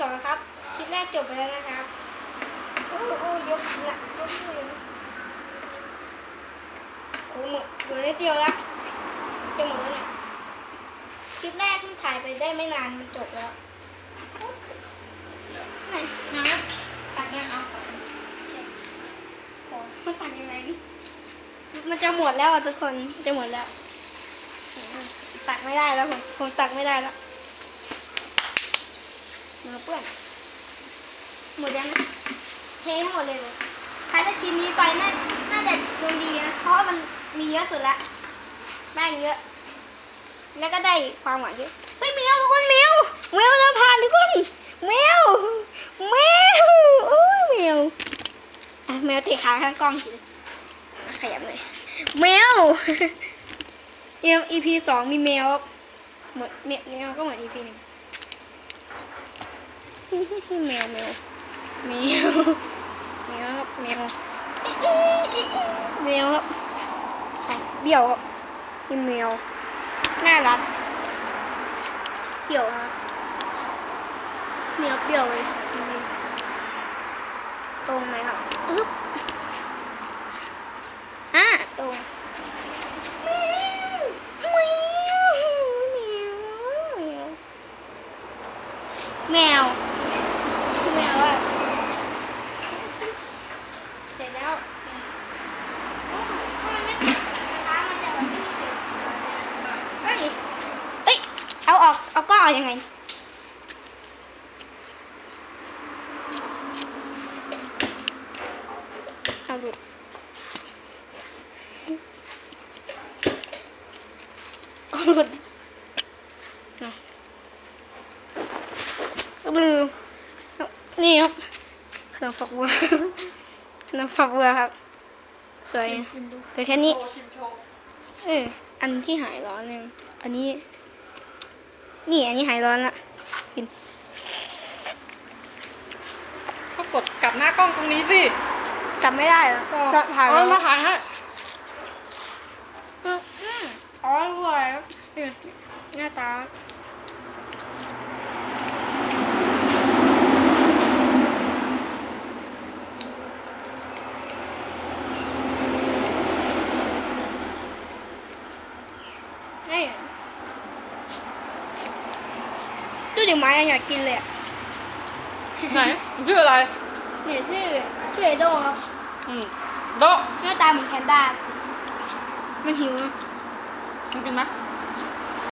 สองครับ คลิปแรกจบไปแล้วนะครับ โอ้โอ้ยกหนักยกเลยโอ้หมดเหลือนิดเดียวละจะหมดแล้วเนี่ยคลิปแรกที่ถ่ายไปได้ไม่นานมันจบแล้วไหนน้ำตักยังเอาโอ้มันตัดยังไงนี่มันจะหมดแล้วอะทุกคนจะหมดแล้ว ตักไม่ได้แล้วผมผมตักไม่ได้แล้ว มือเปื้อน หมดยังนะ เทหมดเลยเลยใครจะชิ้นนี้ไปน่าน่าจะดวงดีนะ เพราะมันมีเยอะสุดละแม่งเยอะ แล้วก็ได้ความหวานเยอะ เฮ้ยแมวทุกคนแมวแมวเราผ่านทุกคนแมวแมวโอ้ยแมวอะแมวเตะขาข้างกล้องสิขยับหน่อยแมวเอ็ม EP สองมีแมวครับเหมือนแมวแมวก็เหมือน EP หนึ่ง แมวแมวแมวแมวครับแมวแมวครับเบี้ยวครับนี่แมวน่ารักเบี้ยวครับแมวเบี้ยวเลยตรงไหมครับอึ๊บอะตรงแมวแมวแมว แมวอะเสร็จแล้วอืมถ้ามันไม่ติดกระทะมันจะแบบไม่มีเศษเฮ้ยเอ้ย เอาออก เอาก็ออกยังไง เอาดูเอาหลุดอะลืมนี่ครับเครื่องฝักบัวเครื่องฝักบัวครับ สวยเหลือแค่นี้เอออันที่หายร้อนเนี่ยอันนี้ นี่อันนี้หายร้อนละกินก็กดกลับหน้ากล้องตรงนี้สิจำไม่ได้แล้วก็ถ่ายเอาไว้มาถ่ายให้อืมอืมอ๋ออร่อยครับเออหน้าตานี่ ดูดิไม้ยังอยากกินเลยอะไหนชื่ออะไร เนี่ยชื่อชื่อเอโดครับอืมโดะหน้าตาเหมือนแพนด้ามันหิวนะมันกินไหมอ